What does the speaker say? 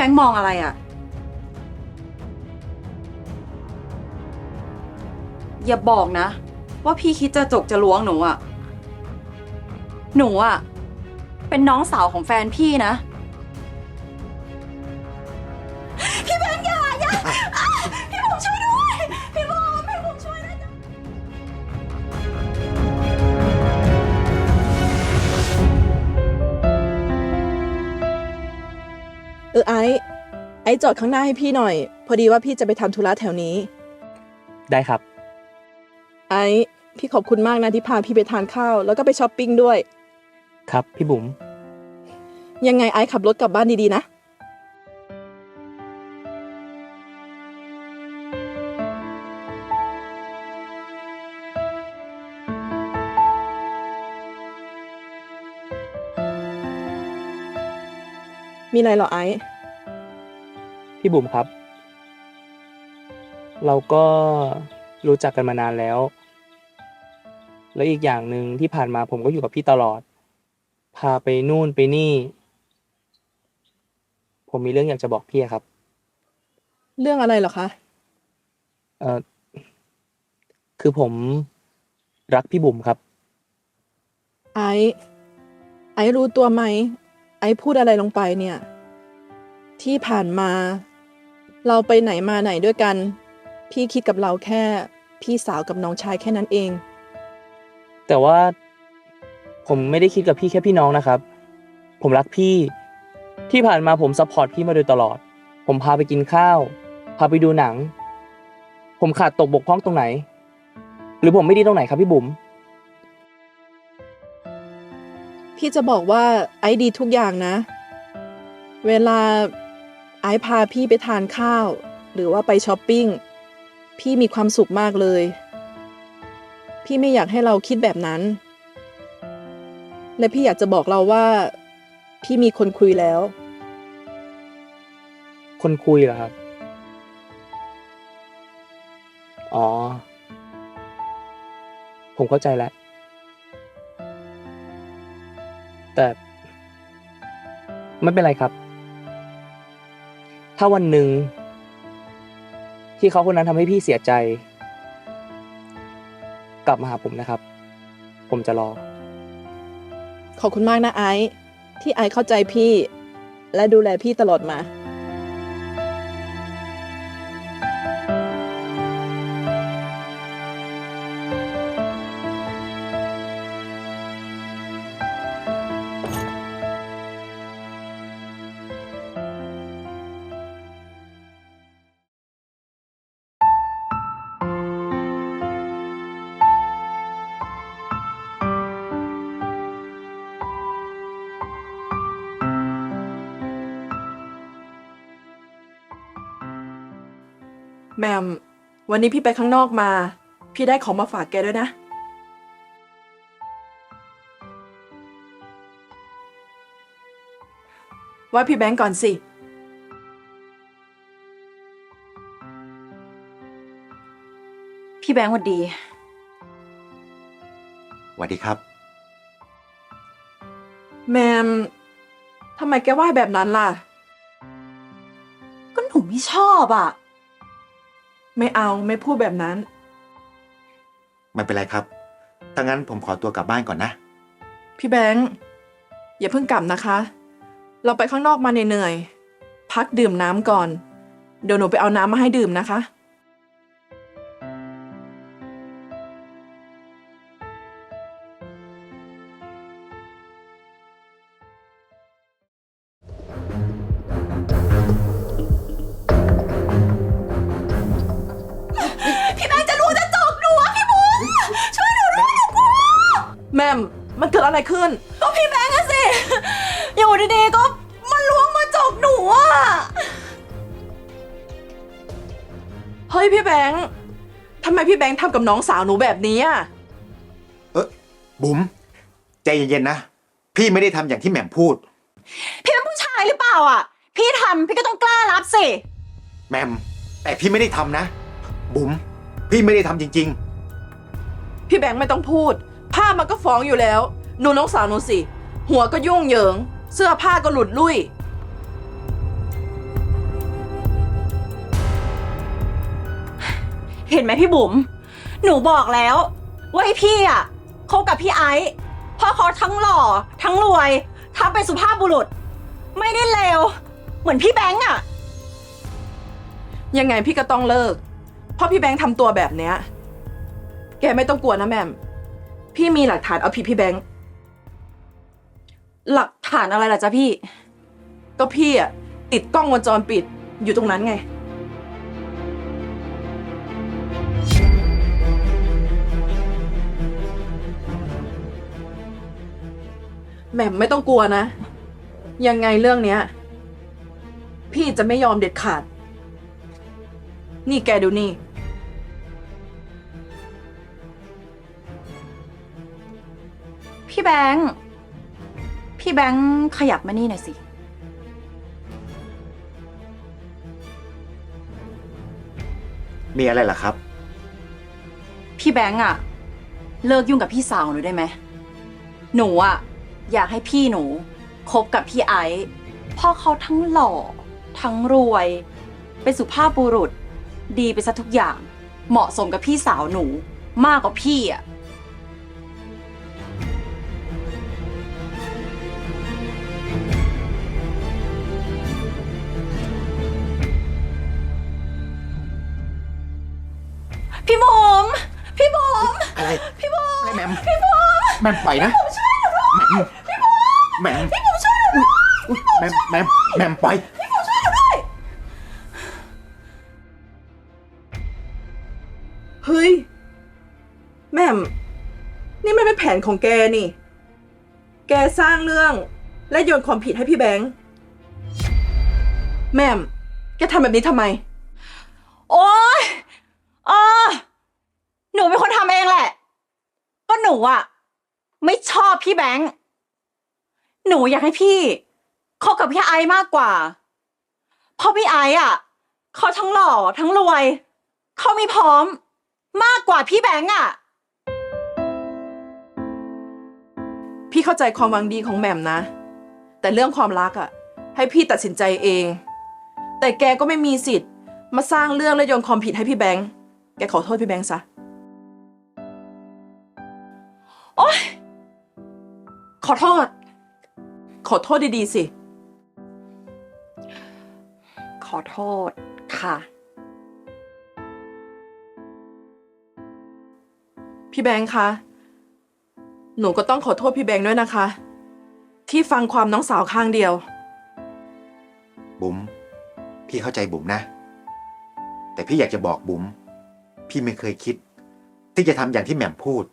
แบงค์มองอะไรอะ่ะอย่าบอกนะ ว่าพี่คิดจะจกจะล้วงหนูอะ่ะหนูอะ่ะเป็นน้องสาวของแฟนพี่นะ ออไอซ์ไอซ์จอดข้างหน้าให้พี่หน่อย พอดีว่าพี่จะไปทำธุระแถวนี้ ได้ครับ ไอซ์พี่ขอบคุณมากนะที่พาพี่ไปทานข้าว แล้วก็ไปช้อปปิ้งด้วย ครับ พี่บุ๋มยังไงไอซ์ขับรถกลับบ้านดีๆนะมีอะไรเหรอไอซ์ พี่บุ๋มครับ เราก็รู้จักกันมานานแล้ว แล้วอีกอย่างหนึ่งที่ผ่านมาผมก็อยู่กับพี่ตลอด พาไปนู่นไปนี่ ผมมีเรื่องอยากจะบอกพี่อะครับ เรื่องอะไรเหรอคะ เออคือผมรักพี่บุ๋มครับ ไอซ์ไอซ์รู้ตัวไหม ไอซ์พูดอะไรลงไปเนี่ย ที่ผ่านมา เราไปไหนมาไหนด้วยกัน พี่คิดกับเราแค่พี่สาวกับน้องชายแค่นั้นเอง แต่ว่าผมไม่ได้คิดกับพี่แค่พี่น้องนะครับ ผมรักพี่ ที่ผ่านมาผมซัพพอร์ตพี่มาโดยตลอด ผมพาไปกินข้าว พาไปดูหนัง ผมขาดตกบกพร่องตรงไหน หรือผมไม่ดีตรงไหนครับพี่บุ๋มพี่จะบอกว่าไอซ์ดีทุกอย่างนะ เวลา ไอพาพี่ไปทานข้าว หรือว่าไปช้อปปิ้ง พี่มีความสุขมากเลย พี่ไม่อยากให้เราคิดแบบนั้น และพี่อยากจะบอกเราว่า พี่มีคนคุยแล้ว คนคุยเหรอครับ อ๋อ ผมเข้าใจแล้ว แต่ ไม่เป็นไรครับ ถ้าวันหนึ่งที่เขาคนนั้นทำให้พี่เสียใจ กลับมาหาผมนะครับ ผมจะรอ ขอบคุณมากนะไอซ์ที่ไอซ์เข้าใจพี่ และดูแลพี่ตลอดมา แมม วันนี้พี่ไปข้างนอกมา พี่ได้ของมาฝากแกด้วยนะ ว่าพี่แบงก์ก่อนสิ พี่แบงค์หวัดดี สวัสดีครับ แมม ทำไมแกว่าแบบนั้นล่ะ ก็หนูไม่ชอบอะ ไม่เอาไม่พูดแบบนั้น ไม่เป็นไรครับ ถ้างั้นผมขอตัวกลับบ้านก่อนนะ พี่แบงค์อย่าเพิ่งกลับนะคะ เราไปข้างนอกมาเหนื่อยๆพักดื่มน้ำก่อน เดี๋ยวหนูไปเอาน้ำมาให้ดื่มนะคะ มมมันเกิดอะไรขึ้น ก็พี่แบงค์อะสิ อยู่ดีๆก็มาล้วงมาจกหนูอะเฮ้ยพี่แบงค์ทำไมพี่แบงค์ทำกับน้องสาวหนูแบบนี้อะเออบุ๋มใจเย็นๆนะ พี่ไม่ได้ทำอย่างที่แหม่มพูด พี่เป็นผู้ชายหรือเปล่าอะพี่ทำพี่ก็ต้องกล้ารับสิ แหม่มแต่พี่ไม่ได้ทำนะ บุ๋มพี่ไม่ได้ทำจริง พี่แบงค์ไม่ต้องพูด ผ้ามันก็ฟ้องอยู่แล้ว หนูน้องสาวหนูสิ หัวก็ยุ่งเหยิง เสื้อผ้าก็หลุดลุ่ย เห็นไหมพี่บุ๋ม หนูบอกแล้วว่าให้พี่อะคบกับพี่ไอซ์เพราะเขาทั้งหล่อ ทั้งรวย ทั้งเป็นสุภาพบุรุษ ไม่ได้เลว เหมือนพี่แบงค์อะ ยังไงพี่ก็ต้องเลิก เพราะพี่แบงค์ทำตัวแบบเนี้ย แกไม่ต้องกลัวนะแม่ม พี่มีหลักฐานเอาผิดพี่แบงค์ หลักฐานอะไรล่ะจ๊ะพี่ ก็พี่อะติดกล้องวงจรปิดอยู่ตรงนั้นไง แหม่มไม่ต้องกลัวนะ ยังไงเรื่องเนี้ย พี่จะไม่ยอมเด็ดขาด นี่แกดูนี่ พี่แบงค์ พี่แบงค์ขยับมานี่หน่อยสิ มีอะไรล่ะครับ พี่แบงค์อะเลิกยุ่งกับพี่สาวหนูได้ไหม หนูอะอยากให้พี่หนูคบกับพี่ไอซ์เพราะเขาทั้งหล่อ ทั้งรวย เป็นสุภาพบุรุษ ดีไปซะทุกอย่าง เหมาะสมกับพี่สาวหนู มากกว่าพี่อะ แหม่มปล่อยนะแหม่มพี่บุ๋มแหม่มพี่บุ๋มช่วยหนูแหม่มแหม่มแหม่มปล่อยเฮ้ยแหม่ม นี่ไม่เป็นแผนของแกนี่ แกสร้างเรื่องและโยนความผิดให้พี่แบงค์แหม่ม แกทำแบบนี้ทำไม โอ๊ยเออหนูเป็นคนทำเองแหละ ก็หนูอะ ไม่ชอบพี่แบงค์ หนูอยากให้พี่คบกับพี่ไอซ์มากกว่า เพราะพี่ไอซ์อะเขาทั้งหล่อทั้งรวย เขามีพร้อมมากกว่าพี่แบงค์อะ พี่เข้าใจความหวังดีของแหม่มนะ แต่เรื่องความรักอะให้พี่ตัดสินใจเอง แต่แกก็ไม่มีสิทธิ์ มาสร้างเรื่องและโยนความผิดให้พี่แบงค์ แกขอโทษพี่แบงค์ซะ โอ๊ย อโทษ ขอโทษดีๆสิ ขอโทษค่ะ พี่แบงค์คะ หนูก็ต้องขอโทษพี่แบงค์ด้วยนะคะ ที่ฟังความน้องสาวข้างเดียว บุ๋มพี่เข้าใจบุ๋มนะ แต่พี่อยากจะบอกบุ๋มพี่ไม่เคยคิด ที่จะทำอย่างที่แหม่มพูด